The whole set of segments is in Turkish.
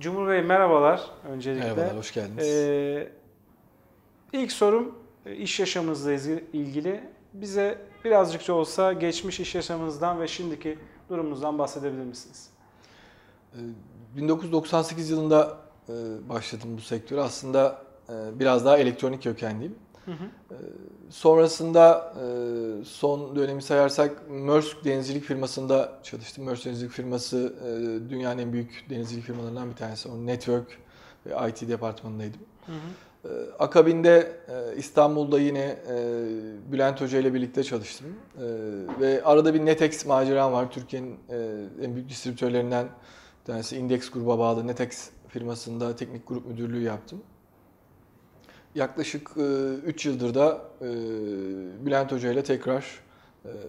Cumhur Bey merhabalar öncelikle. Merhabalar, hoş geldiniz. Ee, ilk sorum e, iş yaşamınızla ilgili. Bize birazcık da olsa geçmiş iş yaşamınızdan ve şimdiki durumunuzdan bahsedebilir misiniz? 1998 yılında e, başladım bu sektöre. Aslında e, biraz daha elektronik kökenliyim. Hı hı. Sonrasında son dönemi sayarsak Maersk denizcilik firmasında çalıştım. Maersk denizcilik firması dünyanın en büyük denizcilik firmalarından bir tanesi. Onun network ve IT departmanındaydım. Hı hı. Akabinde İstanbul'da yine Bülent Hoca ile birlikte çalıştım. Ve arada bir Netex maceram var. Türkiye'nin en büyük distribütörlerinden bir tanesi Index gruba bağlı Netex firmasında teknik grup müdürlüğü yaptım. Yaklaşık 3 yıldır da Bülent Hoca ile tekrar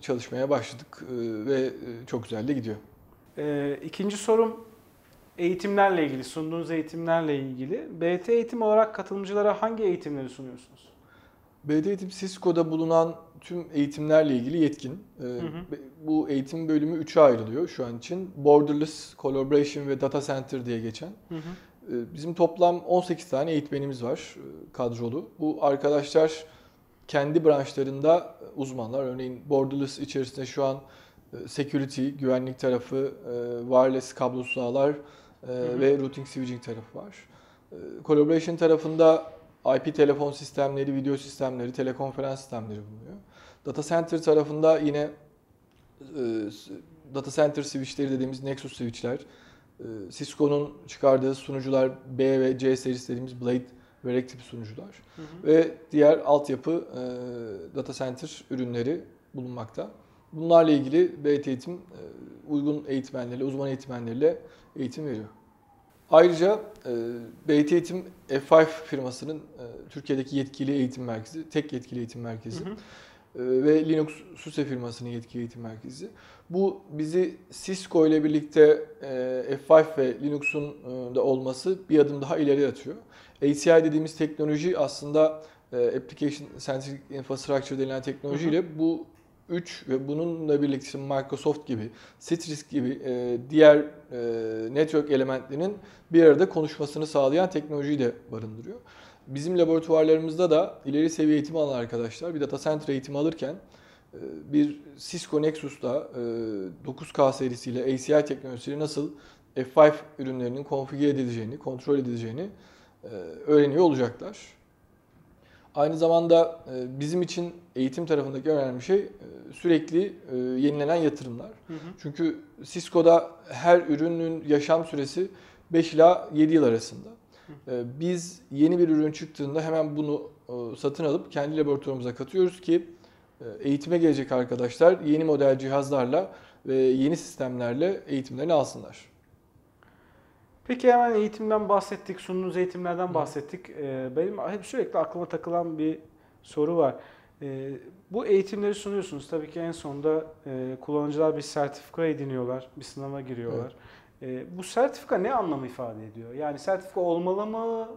çalışmaya başladık ve çok güzel de gidiyor. İkinci sorum eğitimlerle ilgili, sunduğunuz eğitimlerle ilgili. BT eğitim olarak katılımcılara hangi eğitimleri sunuyorsunuz? BT Eğitim Cisco'da bulunan tüm eğitimlerle ilgili yetkin. Hı hı. Bu eğitim bölümü üçe ayrılıyor şu an için. Borderless, Collaboration ve Data Center diye geçen. Hı hı. Bizim toplam 18 tane eğitmenimiz var kadrolu. Bu arkadaşlar kendi branşlarında uzmanlar. Örneğin Borderless içerisinde şu an security, güvenlik tarafı, wireless kablosuz ağlar ve routing switching tarafı var. Collaboration tarafında IP telefon sistemleri, video sistemleri, telekonferans sistemleri bulunuyor. Data Center tarafında yine Data Center switchleri dediğimiz Nexus switchler, Cisco'nun çıkardığı sunucular B ve C serisi dediğimiz Blade ve Rack tipi sunucular hı hı. ve diğer altyapı data center ürünleri bulunmakta. Bunlarla ilgili BT eğitim uygun eğitmenlerle, uzman eğitmenlerle eğitim veriyor. Ayrıca BT Eğitim F5 firmasının Türkiye'deki yetkili eğitim merkezi, tek yetkili eğitim merkezi. Hı hı ve Linux SUSE firmasının yetkili eğitim merkezi. Bu bizi Cisco ile birlikte F5 ve Linux'un da olması bir adım daha ileri atıyor. ACI dediğimiz teknoloji aslında Application Centric Infrastructure denilen teknolojiyle bu 3 ve bununla birlikte Microsoft gibi, Citrix gibi diğer network elementlerinin bir arada konuşmasını sağlayan teknolojiyi de barındırıyor. Bizim laboratuvarlarımızda da ileri seviye eğitim alan arkadaşlar bir data center eğitimi alırken bir Cisco Nexus'ta 9K serisiyle ACI teknolojisiyle nasıl F5 ürünlerinin konfigüre edileceğini, kontrol edileceğini öğreniyor olacaklar. Aynı zamanda bizim için eğitim tarafındaki önemli şey sürekli yenilenen yatırımlar. Hı hı. Çünkü Cisco'da her ürünün yaşam süresi 5 ila 7 yıl arasında. Biz yeni bir ürün çıktığında hemen bunu satın alıp kendi laboratuvarımıza katıyoruz ki eğitime gelecek arkadaşlar yeni model cihazlarla ve yeni sistemlerle eğitimlerini alsınlar. Peki hemen eğitimden bahsettik, sunduğunuz eğitimlerden bahsettik. Benim hep sürekli aklıma takılan bir soru var. Bu eğitimleri sunuyorsunuz. Tabii ki en sonunda kullanıcılar bir sertifika ediniyorlar, bir sınava giriyorlar. Evet. E, bu sertifika ne anlam ifade ediyor? Yani sertifika olmalı mı?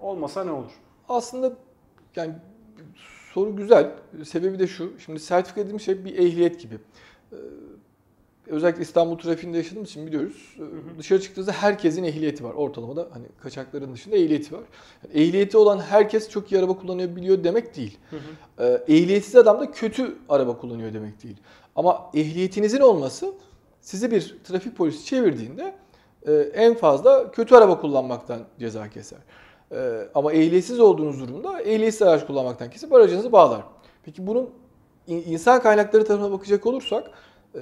Olmasa ne olur? Aslında yani soru güzel. Sebebi de şu. Şimdi sertifika dediğim şey bir ehliyet gibi. Ee, özellikle İstanbul trafiğinde yaşadığımız için biliyoruz. Hı hı. Dışarı çıktığınızda herkesin ehliyeti var. Ortalamada hani kaçakların dışında ehliyeti var. Yani ehliyeti olan herkes çok iyi araba kullanabiliyor demek değil. Hı hı. Ee, ehliyetsiz adam da kötü araba kullanıyor demek değil. Ama ehliyetinizin olması sizi bir trafik polisi çevirdiğinde e, en fazla kötü araba kullanmaktan ceza keser. E, ama ehliyetsiz olduğunuz durumda ehliyetsiz araç kullanmaktan kesip aracınızı bağlar. Peki bunun insan kaynakları tarafına bakacak olursak e,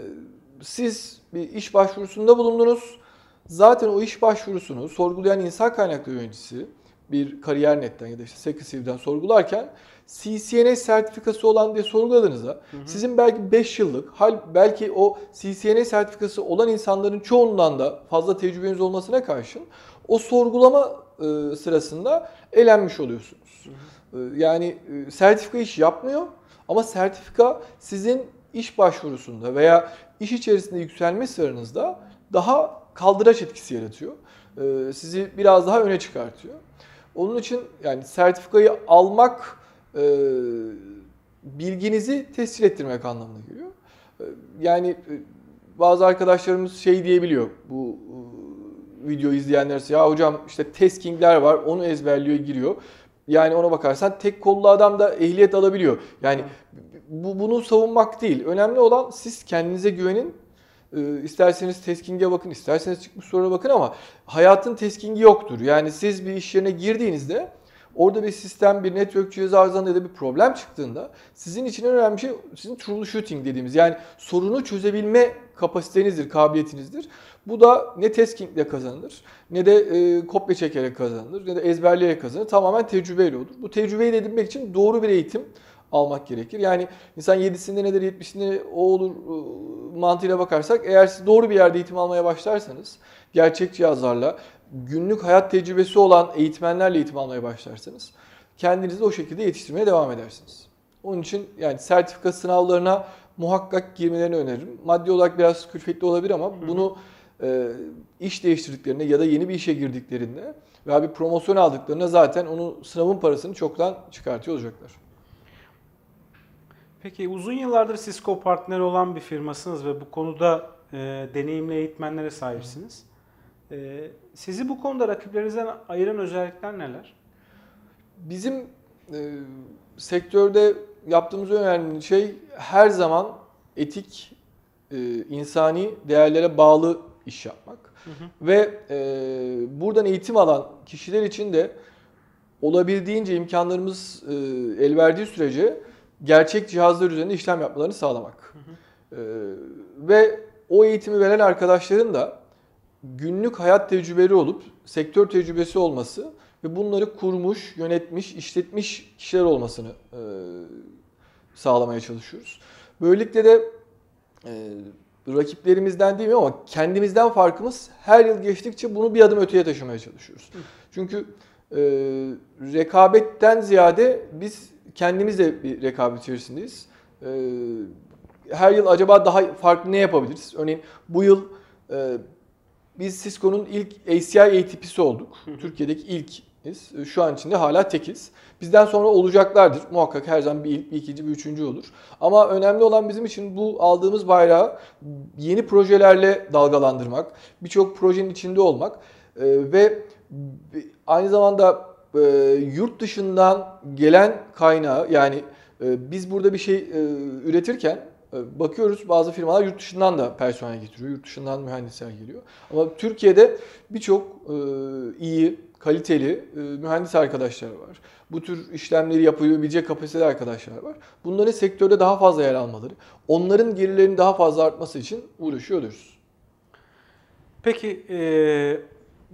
siz bir iş başvurusunda bulundunuz. Zaten o iş başvurusunu sorgulayan insan kaynakları yöneticisi bir kariyer netten ya da işte Sekisiv'den sorgularken CCNA sertifikası olan diye sorguladığınızda hı hı. sizin belki 5 yıllık, hal belki o CCNA sertifikası olan insanların çoğundan da fazla tecrübeniz olmasına karşın o sorgulama e, sırasında elenmiş oluyorsunuz. Hı hı. E, yani e, sertifika iş yapmıyor ama sertifika sizin iş başvurusunda veya iş içerisinde yükselme sıranızda daha kaldıraç etkisi yaratıyor. E, sizi biraz daha öne çıkartıyor. Onun için yani sertifikayı almak e, bilginizi tescil ettirmek anlamına geliyor. E, yani e, bazı arkadaşlarımız şey diyebiliyor bu e, video izleyenler ya hocam işte taskingler var onu ezberliyor giriyor. Yani ona bakarsan tek kollu adam da ehliyet alabiliyor. Yani bu bunu savunmak değil. Önemli olan siz kendinize güvenin. Ee, isterseniz tesking'e bakın, isterseniz çıkmış sorulara bakın ama hayatın teskingi yoktur. Yani siz bir iş yerine girdiğinizde orada bir sistem, bir network cihazı arızalandı ya da bir problem çıktığında sizin için en önemli şey sizin troubleshooting dediğimiz yani sorunu çözebilme kapasitenizdir, kabiliyetinizdir. Bu da ne tasking kazanılır, ne de e, kopya çekerek kazanılır, ne de ezberleyerek kazanılır. Tamamen tecrübeyle olur. Bu tecrübeyi edinmek için doğru bir eğitim almak gerekir. Yani insan 7'sinde nedir 70'inde o olur e, mantığıyla bakarsak eğer siz doğru bir yerde eğitim almaya başlarsanız gerçek cihazlarla günlük hayat tecrübesi olan eğitmenlerle eğitim almaya başlarsanız kendinizi de o şekilde yetiştirmeye devam edersiniz. Onun için yani sertifika sınavlarına muhakkak girmelerini öneririm. Maddi olarak biraz külfetli olabilir ama bunu e, iş değiştirdiklerinde ya da yeni bir işe girdiklerinde veya bir promosyon aldıklarında zaten onun sınavın parasını çoktan çıkartıyor olacaklar. Peki uzun yıllardır Cisco partneri olan bir firmasınız ve bu konuda e, deneyimli eğitmenlere sahipsiniz. E, sizi bu konuda rakiplerinizden ayıran özellikler neler? Bizim e, sektörde yaptığımız önemli şey her zaman etik, e, insani değerlere bağlı iş yapmak. Hı hı. Ve e, buradan eğitim alan kişiler için de olabildiğince imkanlarımız e, el verdiği sürece gerçek cihazlar üzerinde işlem yapmalarını sağlamak. Hı hı. Ee, ve o eğitimi veren arkadaşların da günlük hayat tecrübeleri olup sektör tecrübesi olması ve bunları kurmuş, yönetmiş, işletmiş kişiler olmasını e, sağlamaya çalışıyoruz. Böylelikle de e, rakiplerimizden değil mi ama kendimizden farkımız her yıl geçtikçe bunu bir adım öteye taşımaya çalışıyoruz. Çünkü e, rekabetten ziyade biz kendimiz de bir rekabet içerisindeyiz. Ee, her yıl acaba daha farklı ne yapabiliriz? Örneğin bu yıl e, biz Cisco'nun ilk ACI ATP'si olduk. Türkiye'deki ilkiz. Şu an içinde hala tekiz. Bizden sonra olacaklardır. Muhakkak her zaman bir ilk, bir ikinci, bir üçüncü olur. Ama önemli olan bizim için bu aldığımız bayrağı yeni projelerle dalgalandırmak, birçok projenin içinde olmak e, ve aynı zamanda e, yurt dışından gelen kaynağı yani e, biz burada bir şey e, üretirken e, bakıyoruz bazı firmalar yurt dışından da personel getiriyor. Yurt dışından mühendisler geliyor. Ama Türkiye'de birçok e, iyi, kaliteli e, mühendis arkadaşlar var. Bu tür işlemleri yapabilecek kapasiteli arkadaşlar var. Bunların sektörde daha fazla yer almaları, onların gelirlerinin daha fazla artması için uğraşıyoruz. Peki e,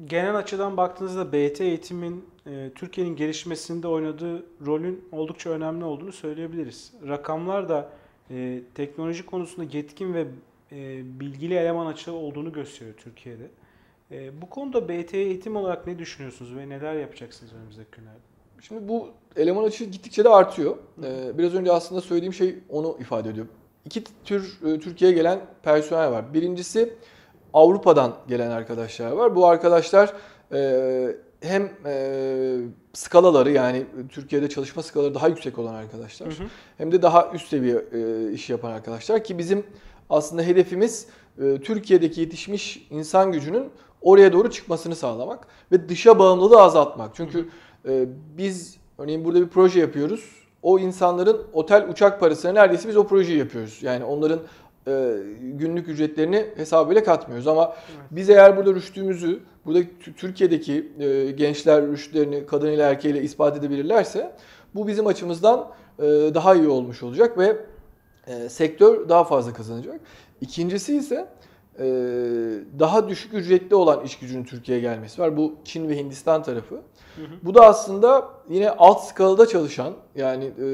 genel açıdan baktığınızda BT eğitimin e, Türkiye'nin gelişmesinde oynadığı rolün oldukça önemli olduğunu söyleyebiliriz. Rakamlar da e, teknoloji konusunda yetkin ve e, bilgili eleman açığı olduğunu gösteriyor Türkiye'de. E, bu konuda BT eğitim olarak ne düşünüyorsunuz ve neler yapacaksınız önümüzdeki günlerde? Şimdi bu eleman açığı gittikçe de artıyor. Ee, biraz önce aslında söylediğim şey onu ifade ediyor. İki tür e, Türkiye'ye gelen personel var. Birincisi Avrupa'dan gelen arkadaşlar var. Bu arkadaşlar e, hem e, skalaları yani Türkiye'de çalışma skalaları daha yüksek olan arkadaşlar hı hı. hem de daha üst seviye e, iş yapan arkadaşlar ki bizim aslında hedefimiz e, Türkiye'deki yetişmiş insan gücünün oraya doğru çıkmasını sağlamak ve dışa bağımlılığı azaltmak. Çünkü. E, biz örneğin burada bir proje yapıyoruz. O insanların otel uçak parasına neredeyse biz o projeyi yapıyoruz. Yani onların e, günlük ücretlerini hesabıyla katmıyoruz. Ama evet. biz eğer burada rüştümüzü, burada Türkiye'deki e, gençler rüştlerini kadınıyla erkeğiyle ispat edebilirlerse bu bizim açımızdan e, daha iyi olmuş olacak ve sektör daha fazla kazanacak. İkincisi ise daha düşük ücretli olan iş gücünün Türkiye'ye gelmesi var. Bu Çin ve Hindistan tarafı. Bu da aslında yine alt skalada çalışan yani e,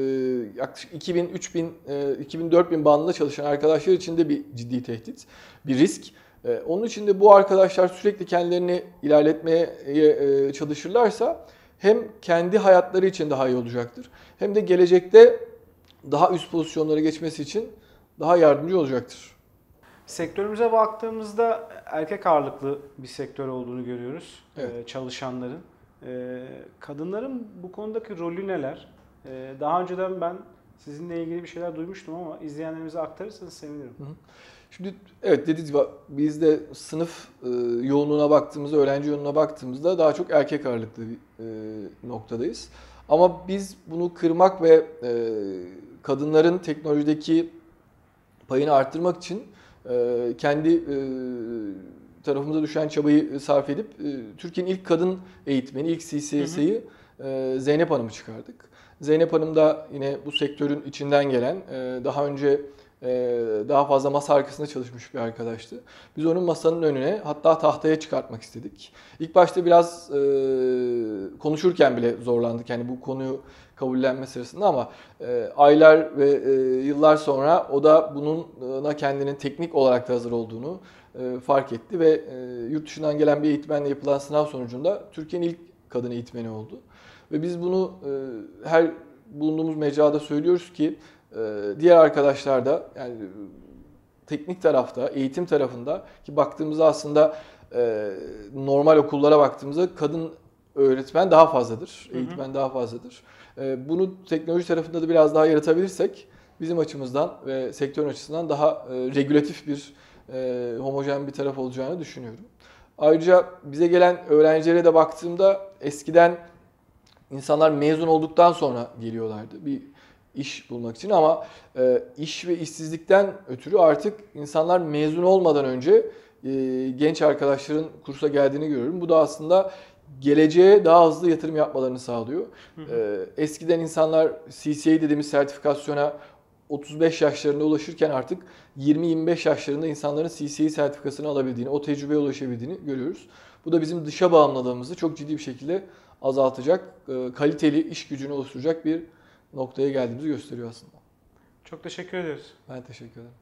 yaklaşık 2000, 3000, e, 2000, 4000 bandında çalışan arkadaşlar için de bir ciddi tehdit, bir risk. E, onun için de bu arkadaşlar sürekli kendilerini ilerletmeye e, çalışırlarsa hem kendi hayatları için daha iyi olacaktır hem de gelecekte daha üst pozisyonlara geçmesi için daha yardımcı olacaktır. Sektörümüze baktığımızda erkek ağırlıklı bir sektör olduğunu görüyoruz evet. çalışanların. Ee, kadınların bu konudaki rolü neler? Ee, daha önceden ben Sizinle ilgili bir şeyler duymuştum ama izleyenlerimize aktarırsanız sevinirim. Şimdi evet dediğiniz gibi biz de sınıf e, yoğunluğuna baktığımızda, öğrenci yoğunluğuna baktığımızda daha çok erkek ağırlıklı bir e, noktadayız. Ama biz bunu kırmak ve e, kadınların teknolojideki payını arttırmak için e, kendi e, tarafımıza düşen çabayı sarf edip e, Türkiye'nin ilk kadın eğitmeni, ilk CCS'yi e, Zeynep Hanım'ı çıkardık. Zeynep Hanım da yine bu sektörün içinden gelen, daha önce daha fazla masa arkasında çalışmış bir arkadaştı. Biz onun masanın önüne hatta tahtaya çıkartmak istedik. İlk başta biraz konuşurken bile zorlandık yani bu konuyu kabullenme sırasında ama e, aylar ve e, yıllar sonra o da bununla kendinin teknik olarak da hazır olduğunu e, fark etti ve e, yurt dışından gelen bir eğitmenle yapılan sınav sonucunda Türkiye'nin ilk kadın eğitmeni oldu. Ve biz bunu e, her bulunduğumuz mecrada söylüyoruz ki e, diğer arkadaşlar da yani teknik tarafta, eğitim tarafında ki baktığımızda aslında e, normal okullara baktığımızda kadın öğretmen daha fazladır, eğitmen daha fazladır. E, bunu teknoloji tarafında da biraz daha yaratabilirsek bizim açımızdan ve sektörün açısından daha e, regülatif bir, e, homojen bir taraf olacağını düşünüyorum. Ayrıca bize gelen öğrencilere de baktığımda eskiden insanlar mezun olduktan sonra geliyorlardı bir iş bulmak için ama e, iş ve işsizlikten ötürü artık insanlar mezun olmadan önce genç arkadaşların kursa geldiğini görüyorum. Bu da aslında geleceğe daha hızlı yatırım yapmalarını sağlıyor. E, eskiden insanlar CCA dediğimiz sertifikasyona 35 yaşlarında ulaşırken artık 20-25 yaşlarında insanların CCA sertifikasını alabildiğini, o tecrübeye ulaşabildiğini görüyoruz. Bu da bizim dışa bağımlılığımızı çok ciddi bir şekilde azaltacak, e, kaliteli iş gücünü oluşturacak bir noktaya geldiğimizi gösteriyor aslında. Çok teşekkür ediyoruz. Ben teşekkür ederim.